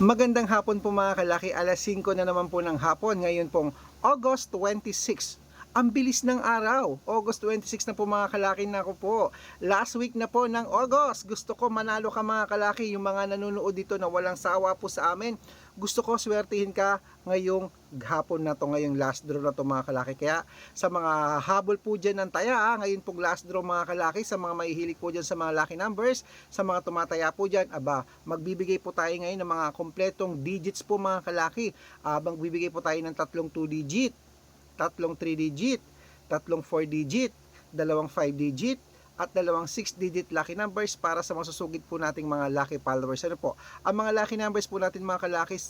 Magandang hapon po mga kalaki, alas 5 na naman po ng hapon, ngayon pong August 26. Ang bilis ng araw, August 26 na po mga kalaki na ako po. Last week na po ng August, gusto ko manalo ka mga kalaki, yung mga nanonood dito na walang sawa po sa amin. Gusto ko swertihin ka ngayong hapon na to, ngayong last draw na to mga kalaki. Kaya sa mga habol po dyan ng taya, ah, ngayon pong last draw mga kalaki, sa mga mahihilig po dyan sa mga lucky numbers, sa mga tumataya po dyan, aba, magbibigay po tayo ngayon ng mga kompletong digits po mga kalaki. Abang bibigay po tayo ng tatlong 2 digit, tatlong 3 digit, tatlong 4 digit, dalawang 5 digit, at dalawang 6 digit lucky numbers para sa masusugid po nating mga lucky followers. Ano po? Ang mga lucky numbers po natin mga kalaki,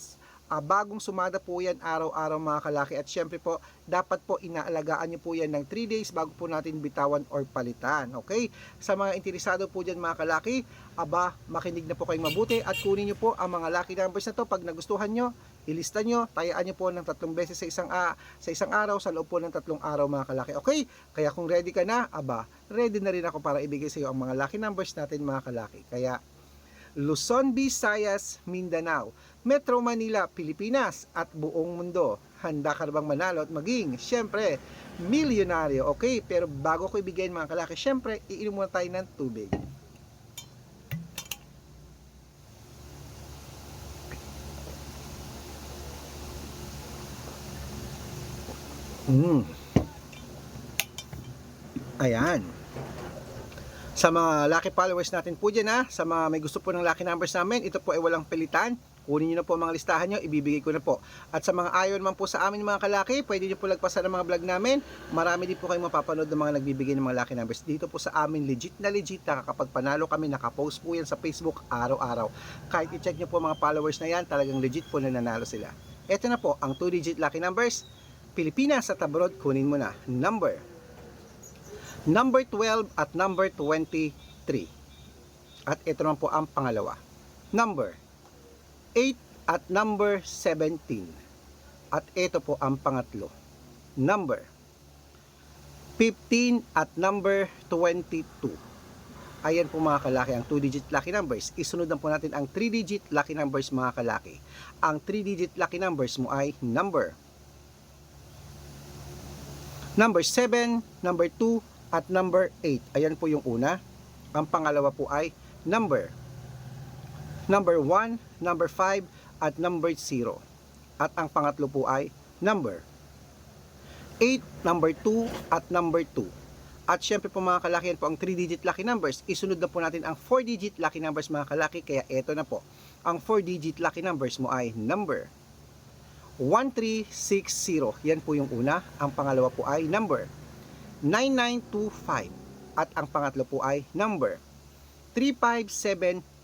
ah, bagong sumada po yan araw-araw mga kalaki. At syempre po dapat po inaalagaan nyo po yan ng 3 days bago po natin bitawan or palitan okay? Sa mga interesado po dyan mga kalaki aba makinig na po kayong mabuti at kunin nyo po ang mga lucky numbers na to. Pag nagustuhan nyo ilista nyo tayaan nyo po ng tatlong beses sa isang ah, sa isang araw sa loob po ng tatlong araw mga kalaki okay? Kaya kung ready ka na aba ready na rin ako para ibigay sa iyo ang mga lucky numbers natin mga kalaki. Kaya Luzon, Visayas, Mindanao, Metro Manila, Pilipinas at buong mundo. Handa ka na bang manalo at maging, syempre, milyonaryo. Okay, pero bago ko ibigay mga kalaki, syempre, iinom muna tayo ng tubig. Mm. Ayan sa mga lucky followers natin po dyan ha, sa mga may gusto po ng lucky numbers namin, ito po ay walang pilitan. Kunin nyo na po ang mga listahan nyo, ibibigay ko na po. At sa mga ayaw naman po sa amin mga kalaki, pwede nyo po lagpasan ng mga vlog namin. Marami din po kayong mapapanood ng mga nagbibigay ng mga lucky numbers. Dito po sa amin, legit na legit, nakakapagpanalo kami, nakapost po yan sa Facebook araw-araw. Kahit i-check nyo po mga followers na yan, talagang legit po nananalo sila. Ito na po, ang 2-digit lucky numbers. Pilipinas at abroad, kunin mo na. Number number 12 at number 23. At ito naman po ang pangalawa. Number 8 at number 17. At ito po ang pangatlo. Number 15 at number 22. Ayan po mga kalaki ang 2-digit lucky numbers. Isunod na po natin ang 3-digit lucky numbers mga kalaki. Ang 3-digit lucky numbers mo ay number number 7, number 2, at number 8. Ayan po yung una. Ang pangalawa po ay number. Number 1, number 5, at number 0. At ang pangatlo po ay number. 8, number 2, at number 2. At syempre po mga kalaki, yan po ang 3-digit lucky numbers. Isunod na po natin ang 4-digit lucky numbers mga kalaki. Kaya eto na po. Ang 4-digit lucky numbers mo ay number 1360. Yan po yung una. Ang pangalawa po ay number 9925 at ang pangatlo po ay number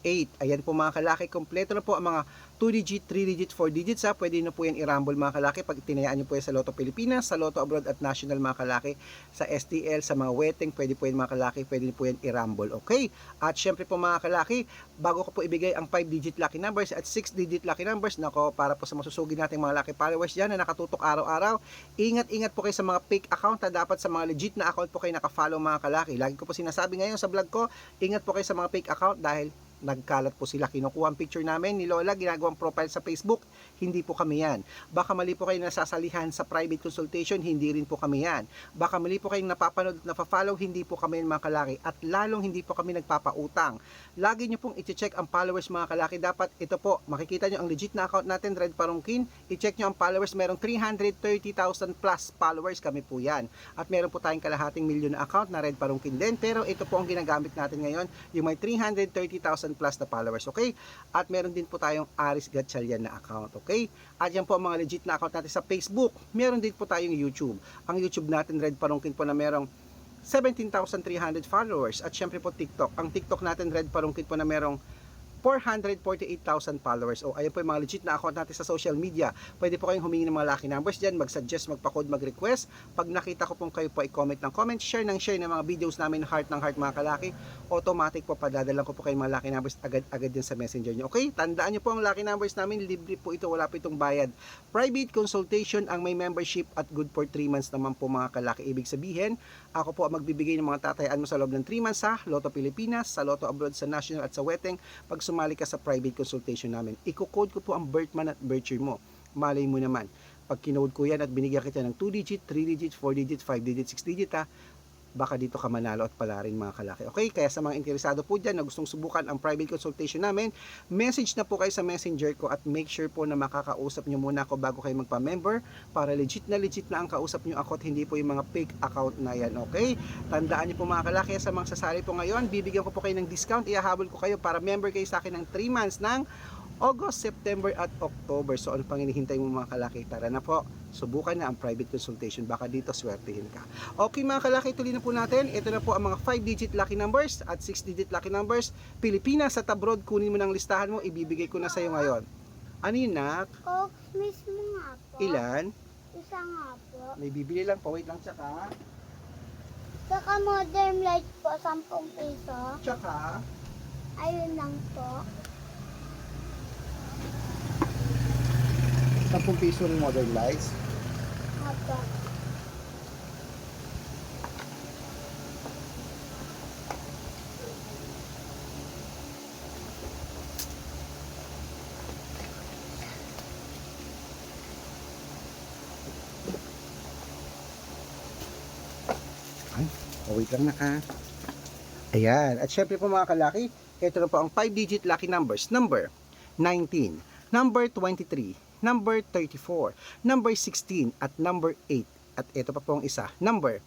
3578. Ayan po mga kalaki, kompleto na po ang mga 2 digit, 3 digit, 4 digits ha. Pwede na po yan i-rumble mga kalaki pag tinayaan nyo po yan sa Lotto Pilipinas, sa Lotto Abroad at National mga kalaki, sa STL, sa mga wedding, pwede po yan mga kalaki, pwede po yan i-rumble. Okay? At syempre po mga kalaki, bago ko po ibigay ang 5 digit lucky numbers at 6 digit lucky numbers, nako para po sa masusugid nating mga lucky followers dyan na nakatutok araw-araw, ingat-ingat po kayo sa mga fake account na dapat sa mga legit na account po kayo nakafollow mga kalaki. Lagi ko po sinasabi ngayon sa vlog ko, ingat po kayo sa mga fake account dahil nagkalat po sila. Kinukuha ang picture namin ni Lola, ginagawang profile sa Facebook, hindi po kami yan. Baka mali po kayo nasasalihan sa private consultation, hindi rin po kami yan. Baka mali po kayong napapanood at napafollow, hindi po kami mga kalaki. At lalong hindi po kami nagpapautang. Lagi nyo pong i-check ang followers mga kalaki. Dapat ito po, makikita nyo ang legit na account natin, Red Parungkin. I-check nyo ang followers, merong 330,000 plus followers kami po yan. At meron po tayong kalahating milyon na account na Red Parungkin din. Pero ito po ang ginagamit natin ngayon, yung may 330,000 plus na followers, okay? At meron din po tayong Aris Gatchalian na account, okay? At yan po ang mga legit na account natin sa Facebook. Meron din po tayong YouTube. Ang YouTube natin, Red Parungkin po na merong 17,300 followers. At syempre po TikTok. Ang TikTok natin, Red Parungkin po na merong 448,000 followers. O ayun po yung mga legit na account natin sa social media. Pwede po kayong humingi ng mga lucky numbers dyan, mag-suggest, magpa-code, mag-request. Pag nakita ko pong kayo po i-comment ng comment, share ng share ng mga videos namin, heart ng heart mga kalaki, automatic po padadalan ko po kayo mga lucky numbers agad-agad din sa messenger nyo. Okay? Tandaan nyo po ang lucky numbers namin, libre po ito, wala po itong bayad. Private consultation ang may membership at good for 3 months naman po mga kalaki. Ibig sabihin, ako po ang magbibigay ng mga tatayaan mo sa loob ng 3 months sa Lotto Pilipinas, sa Lotto Abroad, sa National at sa Weteng. Pag sumali ka sa private consultation namin. Iko-code ko po ang birth month at birth year mo. Malay mo naman. Pag kinode ko yan at binigyan kita ng 2 digit, 3 digit, 4 digit, 5 digit, 6 digit ha, baka dito ka manalo at pala rin mga kalaki. Okay, kaya sa mga interesado po dyan na gustong subukan ang private consultation namin, message na po kayo sa messenger ko at make sure po na makakausap nyo muna ako bago kayo magpa-member para legit na legit na ang kausap nyo ako at hindi po yung mga fake account na yan, okay? Tandaan nyo po mga kalaki, sa mga sasali po ngayon, bibigyan ko po kayo ng discount, ihahabol ko kayo para member kayo sa akin ng 3 months ng August, September at October. So ano pang hinihintay mo mga kalaki? Tara na po, subukan na ang private consultation. Baka dito swertihin ka. Okay mga kalaki, tuloy na po natin. Ito na po ang mga 5-digit lucky numbers at 6-digit lucky numbers. Pilipinas at abroad, kunin mo ng listahan mo, ibibigay ko na sa iyo ngayon. Ano yun, Nak? Coke mismo nga po. Ilan? Isa nga po. May bibili lang po, wait lang, tsaka. Saka modern light po, 10 piso. Tsaka, Ayun lang po. 10 piso ng modern lights. Apo. O, wait lang na ka. Ayan. At syempre po mga kalaki, ito na po ang 5-digit lucky numbers. Number 19, number 23, number 34, number 16, at number 8. At ito pa po ang isa. Number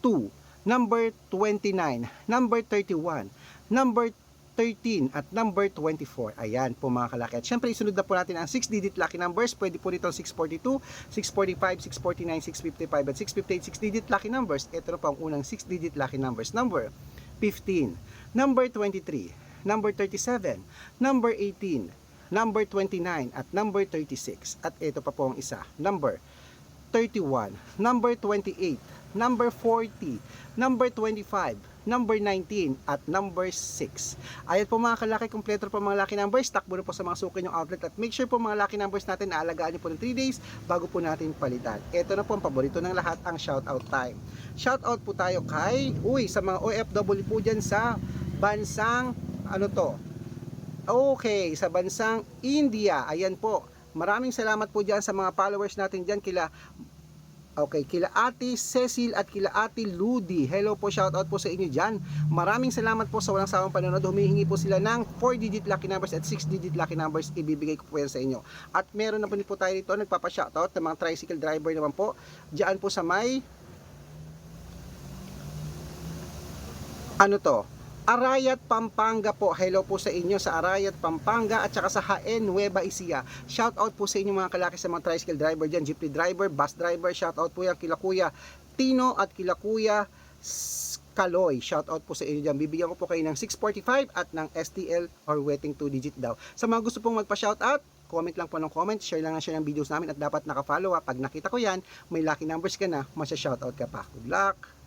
2, number 29, number 31, number 13 at number 24. Ayan po mga kalaki. At syempre isunod na po natin ang 6-digit lucky numbers. Pwede po dito 642, 645, 649, 655 at 658 6-digit lucky numbers. Ito po ang unang 6-digit lucky numbers. Number 15, number 23, number 37, number 18, number 29 at number 36. At ito pa po ang isa. Number 31, number 28, number 40, number 25, number 19, at number 6. Ayan po mga kalaki, kompleto po mga lucky numbers. Takbo na po sa mga suki yung outlet at make sure po mga lucky numbers natin na alagaan nyo po ng 3 days bago po natin palitan. Ito na po ang paborito ng lahat, ang shoutout time. Shoutout po tayo kay, uy, sa mga OFW po dyan sa bansang, ano to, Okay, sa bansang India. Ayan po. Maraming salamat po dyan sa mga followers natin dyan kila Okay, kila Ate Cecil at kila Ate Ludi. Hello po, shout out po sa inyo dyan. Maraming salamat po sa walang sawang panonood. Humihingi po sila ng 4-digit lucky numbers at 6-digit lucky numbers. Ibibigay ko po yan sa inyo. At meron na po po tayo dito, nagpapa-shoutout ng mga tricycle driver naman po. Diyan po sa may ano to? Arayat, Pampanga po. Hello po sa inyo sa Arayat, Pampanga at saka sa Haen, Nueva Ecija. Shout out po sa inyo mga kalaki sa mga tricycle driver dyan, jeepney driver, bus driver. Shout out po yan kila Kuya Tino at kila Kuya Kaloy. Shout out po sa inyo dyan. Bibigyan ko po kayo ng 645 at ng STL or wetting 2 digit daw. Sa mga gusto pong magpa-shout out, comment lang po ng comment, share lang na share ng videos namin at dapat naka-follow ha. Pag nakita ko yan, may lucky numbers ka na, masya-shoutout ka pa. Good luck!